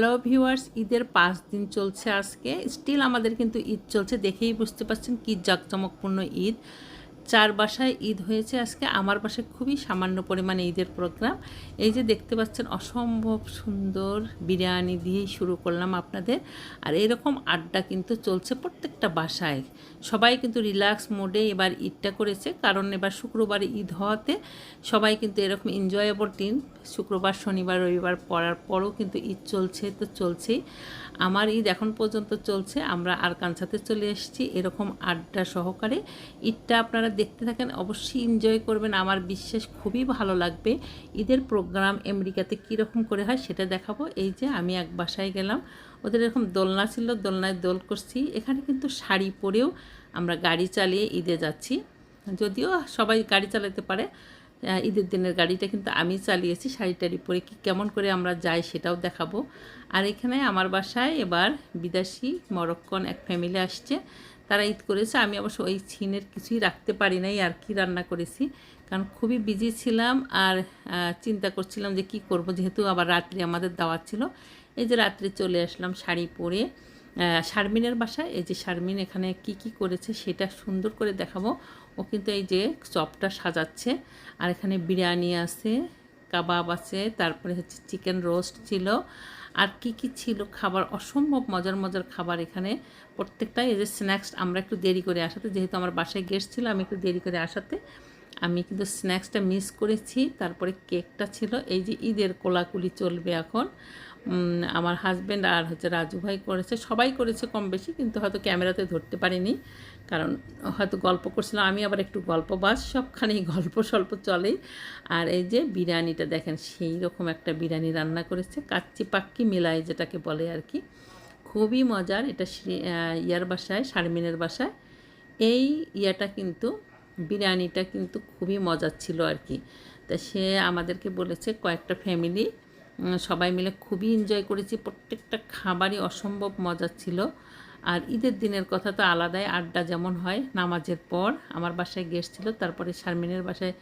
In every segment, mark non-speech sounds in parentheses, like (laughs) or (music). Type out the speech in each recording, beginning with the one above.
Hello viewers ঈদের পাঁচ দিন চলছে আজকে। স্টিল আমাদের কিন্তু ঈদ চলছে, দেখেই বুঝতে পারছেন কি জাঁকজমকপূর্ণ ঈদ। চার বাসায় ঈদ হয়েছে আজকে। আমার বাসায় খুবই সামান্য পরিমাণে ঈদের প্রোগ্রাম। এই যে দেখতে পাচ্ছেন, অসম্ভব সুন্দর বিরিয়ানি দিয়েই শুরু করলাম আপনাদের। আর এরকম আড্ডা কিন্তু চলছে প্রত্যেকটা বাসায়। সবাই কিন্তু রিল্যাক্স মোডে এবার ঈদটা করেছে। কারণ এবার শুক্রবারে ঈদ হওয়াতে সবাই কিন্তু এরকম এনজয়েবল দিন। শুক্রবার, শনিবার, রবিবার পড়ার পরও কিন্তু ঈদ চলছে তো চলছেই। আমার ঈদ এখন পর্যন্ত চলছে। আমরা আর কাঞ্চাতে চলে এসেছি এরকম আড্ডা সহকারে। ঈদটা আপনারা দেখতে থাকেন, অবশ্যই এনজয় করবেন। আমার বিশ্বাস খুবই ভালো লাগবে। ঈদের প্রোগ্রাম আমেরিকাতে কীরকম করে হয় সেটা দেখাবো। এই যে আমি এক বাসায় গেলাম। ওদের এরকম দোলনা ছিল, দোলনায় দোল করছি। এখানে কিন্তু শাড়ি পরেও আমরা গাড়ি চালিয়ে ঈদে যাচ্ছি। যদিও সবাই গাড়ি চালাতে পারে। ঈদের দিনের গাড়িটা কিন্তু আমি চালিয়েছি, শাড়ি টাড়ি পরে কি কেমন করে আমরা যাই সেটাও দেখাবো। আর এখানে আমার বাসায় এবার বিদেশি, মরক্কন এক ফ্যামিলি আসছে। তারা ঈদ করেছে। আমি অবশ্য ওই ছিনের কিছুই রাখতে পারি নাই, আর কি রান্না করেছি। কারণ খুবই বিজি ছিলাম আর চিন্তা করছিলাম যে কি করব, যেহেতু আবার রাত্রি আমাদের দাওয়াত ছিল। এই যে রাত্রে চলে আসলাম শাড়ি পরে। শারমিনের বাসায়। এই যে শারমিন এখানে কি কি করেছে সেটা সুন্দর করে দেখাবো। ও কিন্তু এই যে চপটা সাজাচ্ছে। আর এখানে বিরিয়ানি আছে কাবাব আছে, তারপরে হচ্ছে চিকেন রোস্ট ছিল। আর কি কি ছিল? খাবার, অসম্ভব মজার মজার খাবার এখানে। প্রত্যেকটাই এই যে স্ন্যাক্স আমরা একটু দেরি করে আসাতে, যেহেতু আমার বাসায় গেস্ট ছিল, আমি একটু দেরি করে আসাতে, আমি কিন্তু স্ন্যাক্সটা মিস করেছি। তারপরে কেকটা ছিল। এই যে ঈদের কোলাকুলি চলবে এখন। আমার হাজব্যান্ড আর হচ্ছে রাজু ভাই করেছে। সবাই করেছে কম বেশি, কিন্তু হয়তো ক্যামেরাতে ধরতে পারিনি। কারণ হয়তো গল্প করছিলাম, আমি আবার একটু গল্প বাস, সবখানেই (laughs) গল্প স্বল্প চলেই। আর এই যে বিরিয়ানিটা দেখেন, সেই রকম একটা বিরিয়ানি রান্না করেছে। কাচ্চি পাক্কি মিলাই যেটাকে বলে আর কি। খুবই মজার, এটা ইয়ার বাসায়, শারমিনের বাসায়। এই ইয়াটা কিন্তু, বিরিয়ানিটা কিন্তু খুবই মজার ছিল আর কি। তা সে আমাদেরকে বলেছে, কয়েকটা ফ্যামিলি সবাই মিলে খুবই এনজয় করেছি। প্রত্যেকটা খাবারই অসম্ভব মজা ছিল। আর ঈদের দিনের কথা তো আলাদাই, আড্ডা যেমন হয়, নামাজের পর আমার বাসায় গেস্ট ছিল, তারপরে শারমিনের বাসায়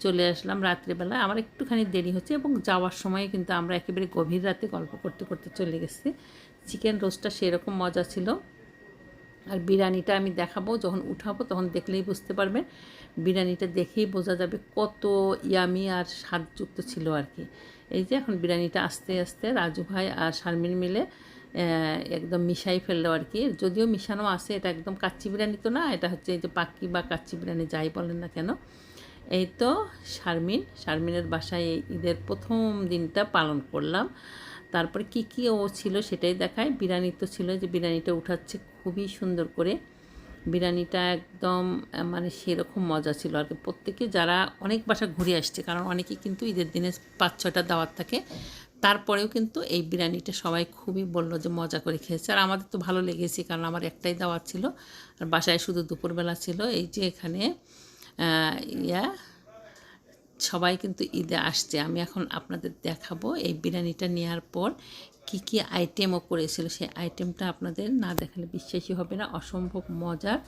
চলে আসলাম রাত্রিবেলা। আমার একটুখানি দেরি হচ্ছে এবং যাওয়ার সময় কিন্তু আমরা একেবারে গভীর রাতে গল্প করতে করতে চলে গেছি। চিকেন রোস্টটা সেরকম মজা ছিল। আর বিরিয়ানিটা আমি দেখাবো, যখন উঠাবো তখন দেখলেই বুঝতে পারবেন। বিরিয়ানিটা দেখেই বোঝা যাবে কত ইয়ামি আর স্বাদযুক্ত ছিল আর কি। এই যে এখন বিরিয়ানিটা আস্তে আস্তে রাজু ভাই আর শারমিন মিলে একদম মিশাই ফেলল আর কি। যদিও মিশানো আছে, এটা একদম কাচ্চি বিরিয়ানি তো না, এটা হচ্ছে এই যে পাক্কি বা কাচ্চি বিরিয়ানি যাই বলেন না কেন। এই তো শারমিন, শারমিনের বাসায় এই ঈদের প্রথম দিনটা পালন করলাম। তারপরে কি কি ও ছিল সেটাই দেখায়। বিরিয়ানি তো ছিল যে বিরিয়ানিটা উঠাচ্ছে খুবই সুন্দর করে। বিরিয়ানিটা একদম মানে সেরকম মজা ছিল আর কি। প্রত্যেকে যারা অনেক বাসা ঘুরে আসছে, কারণ অনেকে কিন্তু ঈদের দিনে পাঁচ ছটা দাওয়াত থাকে, তারপরেও কিন্তু এই বিরিয়ানিটা সবাই খুবই বলল যে মজা করে খেয়েছে। আর আমাদের তো ভালো লেগেছে, কারণ আমার একটাই দাওয়াত ছিল। আর বাসায় শুধু দুপুরবেলা ছিল, এই যে এখানে ইয়া সবাই কিন্তু ঈদে আসছে। আমি এখন আপনাদের দেখাবো এই বিরিয়ানিটা নেওয়ার পর কি কি আইটেমও করেছিল। সেই আইটেমটা আপনাদের না দেখালে বিশ্বাসই হবে না। অসম্ভব মজার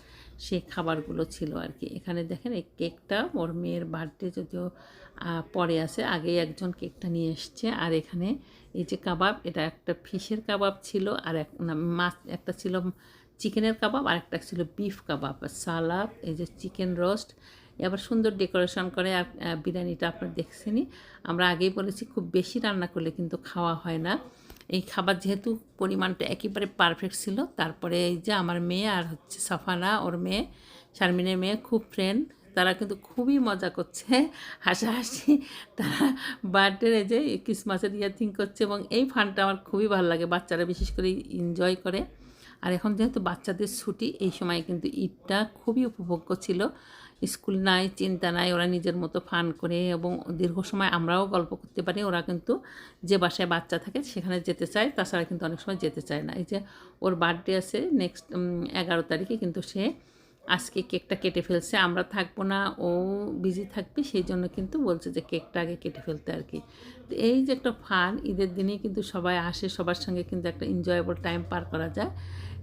সেই খাবারগুলো ছিল আর কি এখানে দেখেন এই কেকটা ওর মেয়ের বার্থডে যদিও পরে আছে। আগেই একজন কেকটা নিয়ে এসছে। আর এখানে এই যে কাবাব, এটা একটা ফিশের কাবাব ছিল। আর এক মাছ, একটা ছিল চিকেনের কাবাব আর একটা ছিল বিফ কাবাব। সালাদ, এই যে চিকেন রোস্ট এবার সুন্দর ডেকোরেশন করে বিরিয়ানিটা আপনার দেখছেনই। আমরা আগেই বলেছি খুব বেশি রান্না করলে কিন্তু খাওয়া হয় না। এই খাবার যেহেতু পরিমাণটা একেবারে পারফেক্ট ছিল, তারপরে এই যে আমার মেয়ে আর হচ্ছে সাফানা, ওর মেয়ে, শারমিনের মেয়ে খুব ফ্রেন্ড তারা কিন্তু খুবই মজা করছে, হাসাহাসি। তারা বার্থডে যে ক্রিসমাসের ইয়ে থিঙ্ক করছে এবং এই ফানটা আমার খুবই ভালো লাগে, বাচ্চারা বিশেষ করে এনজয় করে। আর এখন যেহেতু বাচ্চাদের ছুটি, এই সময় কিন্তু ঈদটা খুবই উপভোগ্য ছিল। স্কুল নাই, চিন্তা নাই, ওরা নিজের মতো ফান করে এবং দীর্ঘ সময় আমরাও গল্প করতে পারি। ওরা কিন্তু যে বাসায় বাচ্চা থাকে সেখানে যেতে চায়, তাছাড়া কিন্তু অনেক সময় যেতে চায় না। এই যে ওর বার্থডে আছে নেক্সট এগারো তারিখে কিন্তু সে আজকে কেকটা কেটে ফেলছে। আমরা থাকব না, ও বিজি থাকবে, সেই জন্য কিন্তু বলছে যে কেকটা আগে কেটে ফেলতে আর কি। তো এই যে একটা ফান, ঈদের দিনেই কিন্তু সবাই আসে, সবার সঙ্গে কিন্তু একটা এনজয়েবল টাইম পার করা যায়।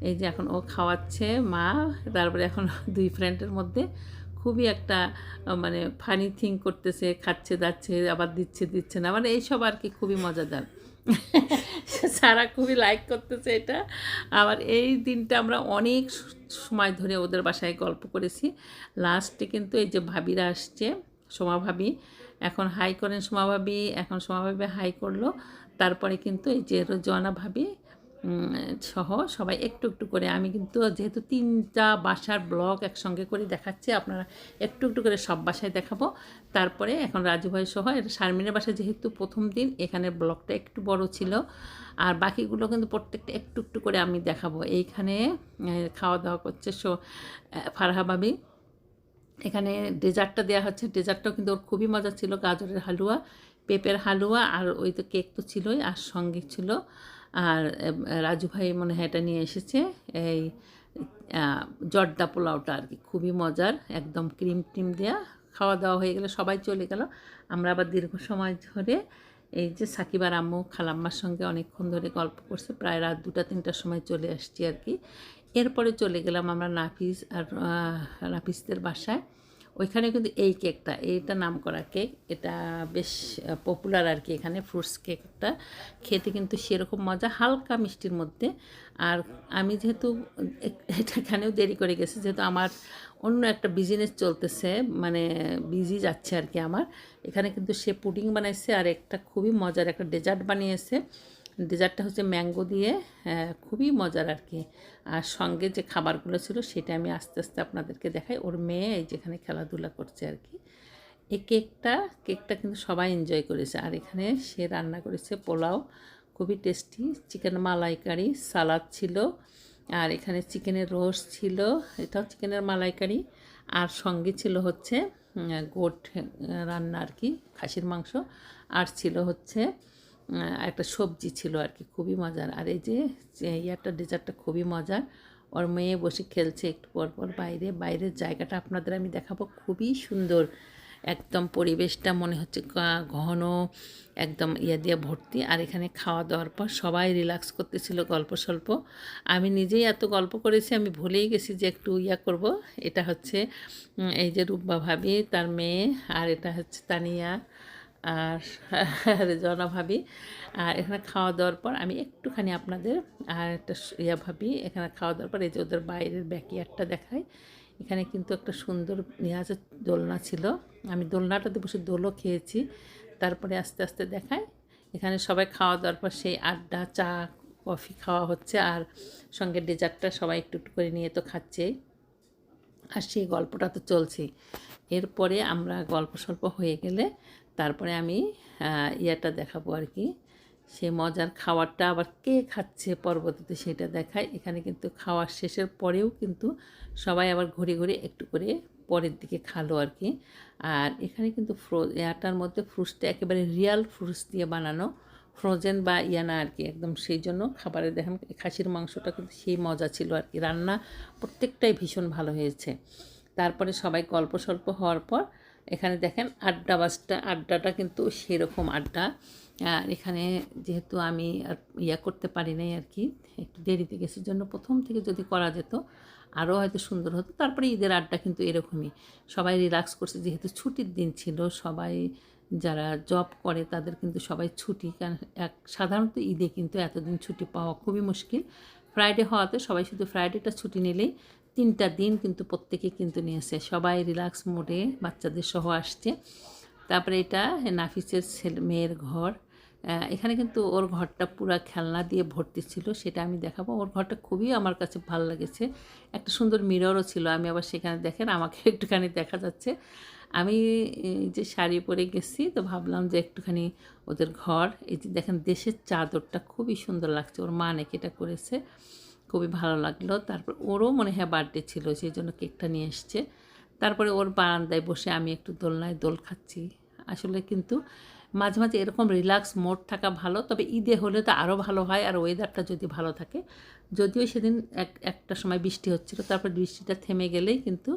এই যে এখন ও খাওয়াচ্ছে, মা, তারপরে এখন (laughs) দুই ফ্রেন্ডের মধ্যে খুবই একটা মানে ফানি থিং করতেছে, খাচ্ছে দাচ্ছে আবার দিচ্ছে দিচ্ছে না মানে এইসব আর কি খুবই মজাদার। (laughs) সারা খুবই লাইক করতেছে এটা। আবার এই দিনটা আমরা অনেক সময় ধরে ওদের বাসায় গল্প করেছি। লাস্টে কিন্তু এই যে ভাবিরা আসছে, সোমা ভাবি, এখন হাই করেন সোমা ভাবি, এখন সোমা ভাবি হাই করল, তারপরে কিন্তু এই যে রোজওয়ানা ভাবি সহ সবাই একটু একটু করে। আমি কিন্তু যেহেতু তিনটা বাসার ব্লগ একসঙ্গে করে দেখাচ্ছি, আপনারা একটু একটু করে সব বাসায় দেখাবো। তারপরে এখন রাজু ভাই সহ শারমিনের বাসায় যেহেতু প্রথম দিন এখানে ব্লগটা একটু বড় ছিল। আর বাকিগুলো কিন্তু প্রত্যেকটা একটু একটু করে আমি দেখাবো। এইখানে খাওয়া দাওয়া করছে সো ফারহা ভাবি এখানে ডেজার্টটা দেওয়া হচ্ছে। ডেজার্টটাও কিন্তু ওর খুবই মজা ছিল, গাজরের হালুয়া। পেঁপের হালুয়া আর ওই তো কেক তো ছিলই আর সঙ্গে ছিল। আর রাজু ভাই মনে হয় এটা নিয়ে এসেছে। এই জর্দা পোলাওটা আর কি, খুবই মজার, একদম ক্রিম টিম দেওয়া খাওয়া দাওয়া হয়ে গেলে সবাই চলে গেল। আমরা আবার দীর্ঘ সময় ধরে এই যে সাকিবার আম্মু খালাম্মার সঙ্গে অনেকক্ষণ ধরে গল্প করছে, প্রায় রাত দুটা, তিনটার সময় চলে আসছি আর কি। এরপরে চলে গেলাম আমরা নাফিস আর নাফিসদের বাসায়। ওইখানে কিন্তু এই কেকটা, এইটা নাম করা কেক। এটা বেশ পপুলার আর কি এখানে ফ্রুটস কেকটা। খেতে কিন্তু সেরকম মজা, হালকা মিষ্টির মধ্যে। আর আমি যেহেতু এটা, এখানেও দেরি করে গেছি, যেহেতু আমার অন্য একটা বিজনেস চলতেছে মানে বিজি যাচ্ছে আর কি আমার। এখানে কিন্তু সে পুডিং বানাইছে আর একটা খুবই মজার একটা ডেজার্ট বানিয়েছে। ডেজার্টটা হচ্ছে ম্যাঙ্গো দিয়ে খুবই মজার আর কি আর সঙ্গে যে খাবারগুলো ছিল সেটা আমি আস্তে আস্তে আপনাদেরকে দেখাই। ওর মেয়ে যেখানে খেলাধুলা করছে আর কি এই কেকটা কেকটা কিন্তু সবাই এনজয় করেছে। আর এখানে সে রান্না করেছে পোলাও, খুবই টেস্টি চিকেন মালাইকারি সালাদ ছিল, আর এখানে চিকেনের রোস্ট ছিল, এটাও চিকেনের মালাইকারি। আর সঙ্গে ছিল হচ্ছে গোট রান্না আর কি খাসির মাংস। আর ছিল হচ্ছে একটা সবজি ছিল আর কি, খুবই মজার। আর এই যে ইয়ারটা, ডেজার্টটা খুবই মজার। ওর মেয়ে বসে খেলছে একটু পর পর বাইরে। বাইরের জায়গাটা আপনাদের আমি দেখাবো, খুবই সুন্দর। একদম পরিবেশটা মনে হচ্ছে ঘন, একদম ইয়া দিয়ে ভর্তি। আর এখানে খাওয়া দাওয়ার পর সবাই রিল্যাক্স করতেছিল গল্প স্বল্প। আমি নিজেই এত গল্প করেছি, আমি ভুলেই গেছি যে একটু ইয়া করব। এটা হচ্ছে এই যে রূপবা ভাবি, তার মেয়ে, আর এটা হচ্ছে তানিয়া। আর (laughs) জনা ভাবি। আর এখানে খাওয়া দাওয়ার পর আমি একটুখানি আপনাদের আর একটা ইয়া ভাবি, এখানে খাওয়া দাওয়ার পর এই যে ওদের বাইরের ব্যাকিয়ারটা দেখাই। এখানে কিন্তু একটা সুন্দর নিয়াজের দোলনা ছিল। আমি দোলনাটাতে বসে দোলও খেয়েছি। তারপরে আস্তে আস্তে দেখাই। এখানে সবাই খাওয়া দাওয়ার পর সেই আড্ডা, চা, কফি খাওয়া হচ্ছে। আর সঙ্গে ডেজার্টটা সবাই একটু একটু করে নিয়ে তো খাচ্ছেই। আর সেই গল্পটা তো চলছেই। এরপরে আমরা গল্প স্বল্প হয়ে গেলে তারপরে আমি ইয়াটা দেখাবো আর কি। সে মজার খাবারটা আবার কে খাচ্ছে পরবর্তীতে সেটা দেখায় এখানে কিন্তু খাওয়ার শেষের পরেও কিন্তু সবাই আবার ঘুরে ঘুরে একটু করে পরের দিকে খালো আর কি। আর এখানে কিন্তু ফ্রো ইয়াটার মধ্যে ফ্রুটসটা একেবারে রিয়াল ফ্রুটস দিয়ে বানানো। ফ্রোজেন বা ইয়া না আর কি একদম সেই জন্য খাবারে দেখেন খাসির মাংসটা কিন্তু সেই মজা ছিল আর কি রান্না প্রত্যেকটাই ভীষণ ভালো হয়েছে। তারপরে সবাই গল্প স্বল্প হওয়ার পর এখানে দেখেন আড্ডা বাসটা, আড্ডাটা কিন্তু সেরকম আড্ডা। আর এখানে যেহেতু আমি আর ইয়া করতে পারি নাই আর কি একটু দেরিতে গেছি, জন্য প্রথম থেকে যদি করা যেত আরও হয়তো সুন্দর হতো। তারপরে ঈদের আড্ডা কিন্তু এরকমই। সবাই রিল্যাক্স করছে, যেহেতু ছুটির দিন ছিল, সবাই যারা জব করে তাদের কিন্তু সবাই ছুটি। এক, সাধারণত ঈদে কিন্তু এতদিন ছুটি পাওয়া খুবই মুশকিল। ফ্রাইডে হওয়াতে সবাই শুধু ফ্রাইডেটা ছুটি নিলেই তিনটা দিন কিন্তু প্রত্যেকে কিন্তু নিয়েছে সবাই রিল্যাক্স মোডে বাচ্চাদের সহ আসছে। তারপরে এটা নাফিসের ছেলে, মেয়ের ঘর। এখানে কিন্তু ওর ঘরটা পুরা খেলনা দিয়ে ভর্তি ছিল, সেটা আমি দেখাবো। ওর ঘরটা খুবই আমার কাছে ভালো লেগেছে। একটা সুন্দর মিররও ছিল। আমি আবার সেখানে দেখেন, আমাকে (laughs) একটুখানি দেখা যাচ্ছে। আমি এই যে শাড়ি পরে গেছি, তো ভাবলাম যে একটুখানি ওদের ঘর, এই যে দেখেন দেশের চাদরটা খুবই সুন্দর লাগছে, ওর মা নাকি এটা করেছে, খুবই ভালো লাগল। তারপর ওরও মনে হয় বার্থডে ছিল, সেই জন্য কেকটা নিয়ে এসছে। তারপরে ওর বারান্দায় বসে আমি একটু দোলনায় দোল খাচ্ছি। আসলে কিন্তু মাঝে মাঝে এরকম রিল্যাক্স মোড থাকা ভালো, তবে ঈদে হলে তো আরও ভালো হয়, আর ওয়েদারটা যদি ভালো থাকে যদিও সেদিন এক, একটা সময় বৃষ্টি হচ্ছিল, তারপর বৃষ্টিটা থেমে গেলেই কিন্তু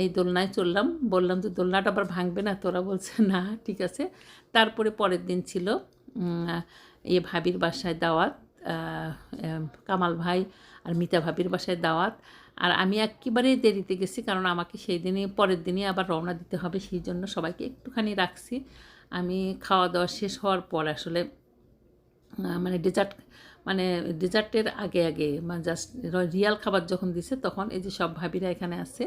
এই দোলনায় চললাম। বললাম যে, দোলনাটা আবার ভাঙবে না? তোরা বলছে, না, ঠিক আছে। তারপরে পরের দিন ছিল এ ভাবির বাসায় দাওয়াত কামাল ভাই আর মিতা ভাবির বাসায় দাওয়াত। আর আমি একেবারেই দেরিতে গেছি, কারণ আমাকে সেই দিনই, পরের দিনই আবার রওনা দিতে হবে, সেই জন্য সবাইকে একটুখানি রাখছি। আমি খাওয়া দাওয়া শেষ হওয়ার পর আসলে মানে ডেজার্ট মানে ডেজার্টের আগে আগে মানে জাস্ট রিয়াল খাবার যখন দিছে, তখন এই যে সব ভাবিরা এখানে আছে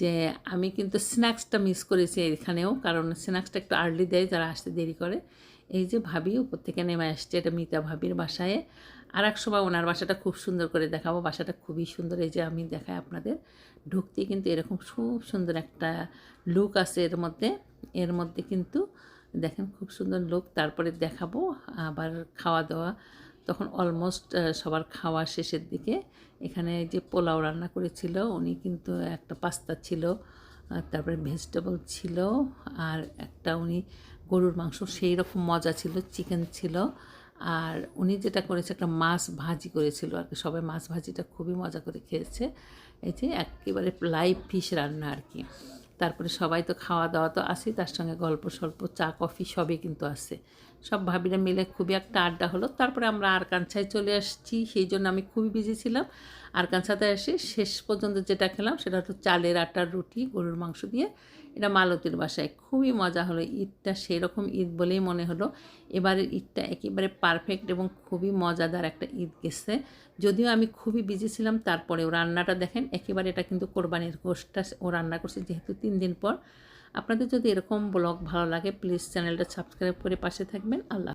যে আমি কিন্তু স্ন্যাক্সটা মিস করেছি এখানেও, কারণ স্ন্যাক্সটা একটু আর্লি দেয়, যারা আসতে দেরি করে। এই যে ভাবি উপর থেকে নেমে আসছে, এটা মিতা ভাবির বাসায়। আর এক সময় ওনার বাসাটা খুব সুন্দর করে দেখাবো। বাসাটা খুবই সুন্দর, এই যে আমি দেখাই আপনাদের। ঢুকতে কিন্তু এরকম খুব সুন্দর একটা লুক আছে এর মধ্যে। এর মধ্যে কিন্তু দেখেন খুব সুন্দর লুক তারপরে দেখাবো, আবার খাওয়া দাওয়া তখন অলমোস্ট সবার খাওয়া শেষের দিকে এখানে যে পোলাও রান্না করেছিল, উনি কিন্তু একটা পাস্তা ছিল তারপরে ভেজিটেবল ছিল, আর একটা উনি গরুর মাংস, সেই রকম মজা ছিল চিকেন ছিল। আর উনি যেটা করেছে, একটা মাছ ভাজি করেছিল আর কি, সবাই মাছ ভাজিটা খুবই মজা করে খেয়েছে। এই যে একেবারে লাইভ ফিশ রান্না আর কি। তারপরে সবাই তো খাওয়া দাওয়া তো আসে তার সঙ্গে গল্প স্বল্প চা, কফি সবই কিন্তু আছে। সব ভাবিরা মিলে খুবই একটা আড্ডা হলো। তারপরে আমরা আরকানছায় চলে আসছি, সেই জন্য আমি খুবই বিজি ছিলাম। আরকানছাতে এসে শেষ পর্যন্ত যেটা খেলাম সেটা হলো চালের আটার রুটি, গরুর মাংস দিয়ে। এটা মালতীর বাসায়। খুবই মজা হলো। ঈদটা সেরকম ঈদ বলেই মনে হলো। এবারের ঈদটা একেবারে পারফেক্ট এবং খুবই মজাদার একটা ঈদ গেছে। যদিও আমি খুবই বিজি ছিলাম, তারপরেও রান্নাটা দেখেন, একেবারে এটা কিন্তু কোরবানির গোষ্ঠটা ও রান্না করছে যেহেতু তিন দিন পর। আপনাদের যদি এরকম ব্লগ ভালো লাগে প্লিজ চ্যানেলটা সাবস্ক্রাইব করে পাশে থাকবেন। আল্লাহ